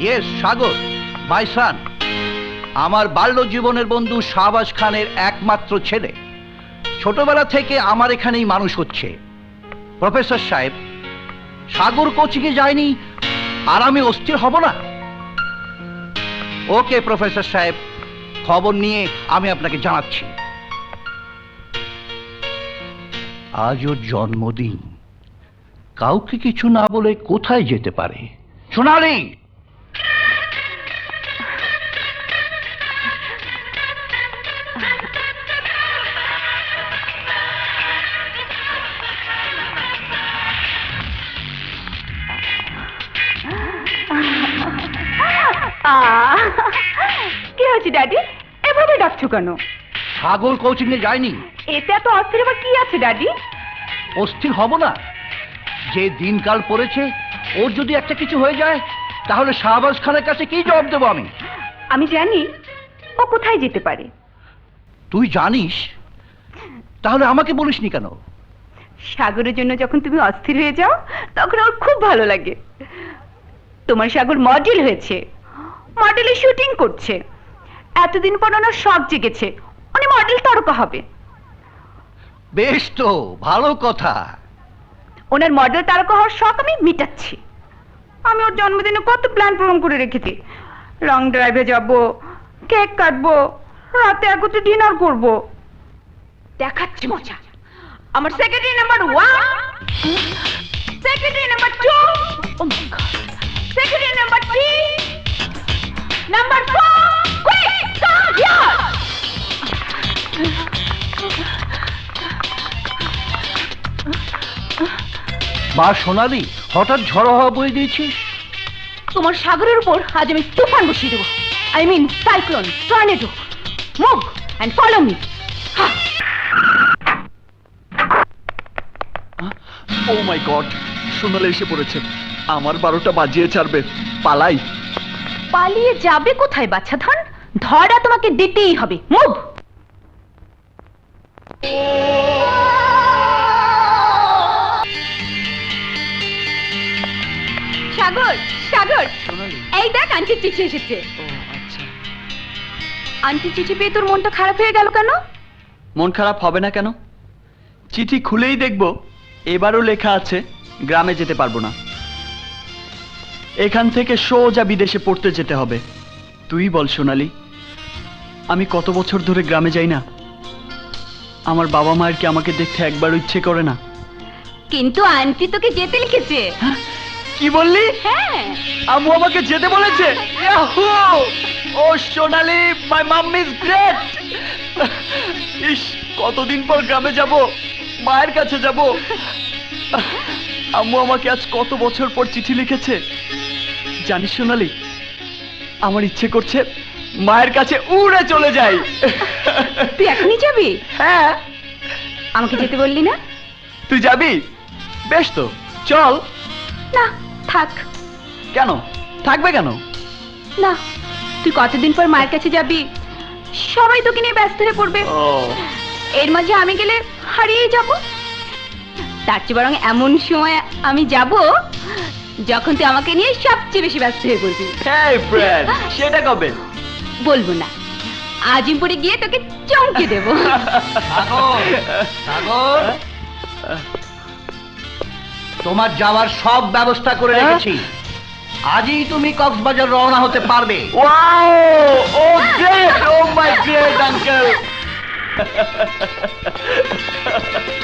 Yes, সাগর, মাই সান। আমার বাল্য জীবনের বন্ধু শাহবাজ খানের একমাত্র ছেলে। ছোটবেলা থেকে আমার এখানেই মানুষ হচ্ছে। প্রফেসর সাহেব, সাগর কোচিংয়ে যায়নি, আর আমি অস্থির হব না? ওকে, প্রফেসর সাহেব, খবর নিয়ে আমি আপনাকে জানাচ্ছি। আজ ওর জন্মদিন। কাউকে কিছু না বলে কোথায় যেতে পারে? সোনালি! হয়েছে ড্যাডি এভাবে ডাকছো কেন? সাগর কোচিং এ যায়নি। এতে এত অস্থির আবার কি আছে ড্যাডি অস্থির হব না। যে দিনকাল পড়েছে ওর যদি একটা কিছু হয়ে যায় তাহলে শাহবাজ খানের কাছে কি জবাব দেবো আমি? আমি জানি ও কোথায় যেতে পারে। তুই জানিস? তাহলে আমাকে বলিসনি কেন? সাগরের জন্য যখন তুমি অস্থির হয়ে যাও তখন ওর খুব ভালো লাগে। তোমার সাগর মডেল হয়েছে। মডেলে শুটিং করছে। এতদিন পর ওনার শখ জেগেছে। উনি মডেল তারকা হবে। বেশ তো ভালো কথা। ওনার মডেল তারকা হওয়ার শখ আমি মিটাচ্ছি। আমি ওর জন্মদিনে কত প্ল্যান পূরণ করে রেখেছি। লং ড্রাইভে যাব কেক কাটবো রাতে একত্রে ডিনার করব। দেখাচ্ছি মজা। আমার secretary number one secretary number two oh my god মা সোনালি হঠাৎ ঝড়ো হওয়া বই দিয়েছিস? তোমার সাগরের উপর আজ আমি তুফান বসিয়ে দেবো। I mean cyclone tornado move and follow me oh my god Sonali এসে পড়েছে। আমার বারোটা বাজিয়ে ছাড়বে। পালাই। পালিয়ে যাবে কোথায় বাচ্চা ধন? ধরা তোমাকে দিতেই হবে। মুভ সাগর সাগর। এই দেখ আন্টির চিঠি এসেছে। আন্টি চিঠি পেয়ে তোর মনটা খারাপ হয়ে গেল কেন? মন খারাপ হবে না কেন? চিঠি খুলেই দেখব এবারও লেখা আছে গ্রামে যেতে পারব না। এখান থেকে সোজা বিদেশে পড়তে যেতে হবে। তুই বল সোনালি আমি কত বছর ধরে গ্রামে যাই না? আমার বাবা মায়ের কি আমাকে দেখতে একবারও ইচ্ছে করে না? কিন্তু আন্টি তোকে যেতে লিখেছে। কি বললি? হ্যাঁ। আম্মু আমাকে যেতে বলেছে? Yahoo! Oh Sonali my mom is great ইস কতদিন পর গ্রামে যাব মায়ের কাছে যাব। আম্মু আমাকে আজ কত বছর পর চিঠি লিখেছে। জানিস সোনালি আমার ইচ্ছে করছে মায়ের কাছে উড়ে চলে যাই। তুই এখনই যাবি? হ্যাঁ। আমাকে যেতে বললি না? তুই যাবি? বেশ তো চল। না। থাক। কেন? থাকবে কেন? না তুই কতদিন পর মায়ের কাছে যাবি? সবাই তোকে নিয়ে ব্যস্ত হয়ে পড়বে। এর মাঝে আমি গেলে হারিয়ে যাব। তার চেয়ে বরং এমন সময় আমি যাব যখন তুই আমাকে নিয়ে সবচেয়ে বেশি ব্যস্ত হয়ে পড়বি। সেটা কবে? বলব না। আজিমপুরে গিয়ে তোকে চমকে দেবো। তোমার যাওয়ার সব ব্যবস্থা করে হ্যাঁ? রেখেছি আজই তুমি কক্সবাজার রওনা হতে পারবে Wow! ও great! ও great uncle!